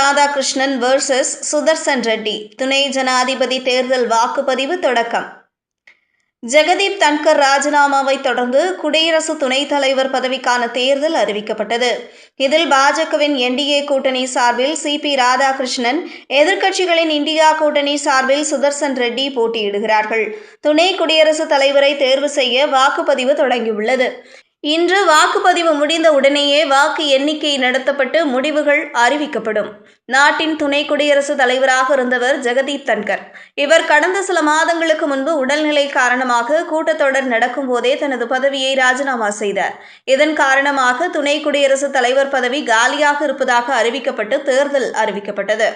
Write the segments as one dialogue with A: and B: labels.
A: Radhakrishnan versus Sudarshan Reddy. துணை ஜனாதிபதி தேர்தல் வாக்குப்பதிவு தொடக்கம். ஜெகதீப் தன்கர் ராஜினாமாவை தொடர்ந்து குடியரசு துணைத் தலைவர் பதவிக்கான தேர்தல் அறிவிக்கப்பட்டது. இதில் பாஜகவின் என்டிஏ கூட்டணி சார்பில் சி பி ராதாகிருஷ்ணன் எதிர்க்கட்சிகளின் இந்தியா கூட்டணி சார்பில் சுதர்சன் ரெட்டி போட்டியிடுகிறார்கள். துணை குடியரசுத் தலைவரை தேர்வு செய்ய வாக்குப்பதிவு தொடங்கியுள்ளது. இன்று வாக்குப்பதிவு முடிந்த உடனேயே வாக்கு எண்ணிக்கை நடத்தப்பட்டு முடிவுகள் அறிவிக்கப்படும். நாட்டின் துணை குடியரசுத் தலைவராக இருந்தவர் ஜெகதீப் தன்கர். இவர் கடந்த சில மாதங்களுக்கு முன்பு உடல்நிலை காரணமாக கூட்டத்தொடர் நடக்கும் போதே தனது பதவியை ராஜினாமா செய்தார். இதன் காரணமாக துணை குடியரசுத் தலைவர் பதவி காலியாக இருப்பதாக அறிவிக்கப்பட்டு தேர்தல் அறிவிக்கப்பட்டது.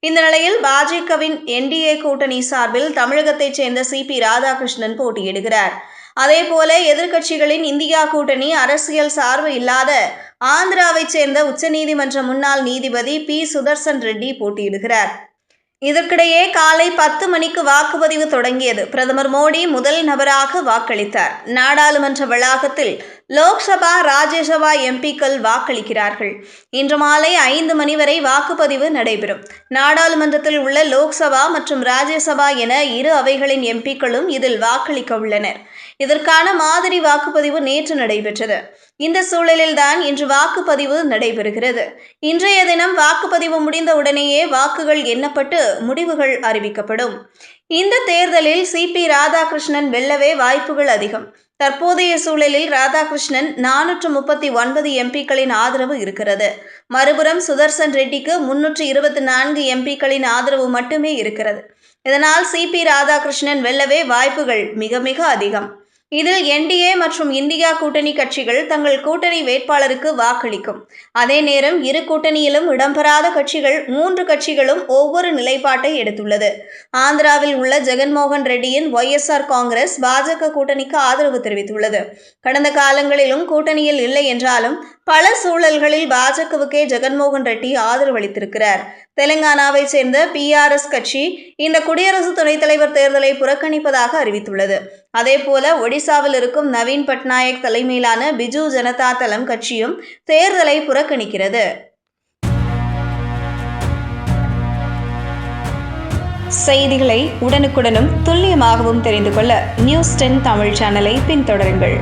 A: இந்த நிலையில் பாஜகவின் என்டிஏ கூட்டணி சார்பில் தமிழகத்தைச் சேர்ந்த சி பி ராதாகிருஷ்ணன் போட்டியிடுகிறார். அதேபோல எதிர்க்கட்சிகளின் இந்தியா கூட்டணி அரசியல் சார்பு இல்லாத ஆந்திராவைச் சேர்ந்த உச்சநீதிமன்ற முன்னாள் நீதிபதி பி. சுதர்சன் ரெட்டி போட்டியிடுகிறார். இதற்கிடையே காலை பத்து மணிக்கு வாக்குப்பதிவு தொடங்கியது. பிரதமர் மோடி முதல் நபராக வாக்களித்தார். நாடாளுமன்ற வளாகத்தில் லோக்சபா ராஜ்யசபா எம்பிக்கள் வாக்களிக்கிறார்கள். இன்று மாலை ஐந்து மணி வரை வாக்குப்பதிவு நடைபெறும். நாடாளுமன்றத்தில் உள்ள லோக்சபா மற்றும் ராஜ்யசபா என இரு அவைகளின் எம்பிக்களும் இதில் வாக்களிக்க உள்ளனர். இதற்கான மாதிரி வாக்குப்பதிவு நேற்று நடைபெற்றது. இந்த சூழலில்தான் இன்று வாக்குப்பதிவு நடைபெறுகிறது. இன்றைய தினம் வாக்குப்பதிவு முடிந்த உடனேயே வாக்குகள் எண்ணப்பட்டு முடிவுகள் அறிவிக்கப்படும். இந்த தேர்தலில் சிபி ராதாகிருஷ்ணன் வெல்லவே வாய்ப்புகள் அதிகம். தற்போதைய சூழலில் ராதாகிருஷ்ணன் நானூற்று முப்பத்தி ஒன்பது எம்பிக்களின் ஆதரவு இருக்கிறது. மறுபுறம் சுதர்சன் ரெட்டிக்கு முன்னூற்று இருபத்தி நான்கு எம்பிக்களின் ஆதரவு மட்டுமே இருக்கிறது. இதனால் சிபி ராதாகிருஷ்ணன் வெல்லவே வாய்ப்புகள் மிக மிக அதிகம். இதில் என்டிஏ மற்றும் இந்தியா கூட்டணி கட்சிகள் தங்கள் கூட்டணி வேட்பாளருக்கு வாக்களிக்கும். அதே நேரம் இரு கூட்டணியிலும் இடம்பெறாத கட்சிகள் மூன்று கட்சிகளும் ஒவ்வொரு நிலைப்பாட்டை எடுத்துள்ளது. ஆந்திராவில் உள்ள ஜெகன்மோகன் ரெட்டியின் ஒய்எஸ்ஆர் காங்கிரஸ் பாஜக கூட்டணிக்கு ஆதரவு தெரிவித்துள்ளது. கடந்த காலங்களிலும் கூட்டணியில் இல்லை என்றாலும் பல சூழல்களில் பாஜகவுக்கே ஜெகன்மோகன் ரெட்டி ஆதரவளித்திருக்கிறார் தெலுங்கானாவை சேர்ந்த பிஆர்எஸ் கட்சி இந்த குடியரசு துணைத் தலைவர் தேர்தலை புறக்கணிப்பதாக அறிவித்துள்ளது. அதேபோல ஒடிசாவில் இருக்கும் நவீன் பட்நாயக் தலைமையிலான பிஜு ஜனதா தளம் கட்சியும் தேர்தலை புறக்கணிக்கிறது. செய்திகளை உடனுக்குடனும் துல்லியமாகவும் தெரிந்து கொள்ள நியூஸ் டென் தமிழ் சேனலை பின்தொடருங்கள்.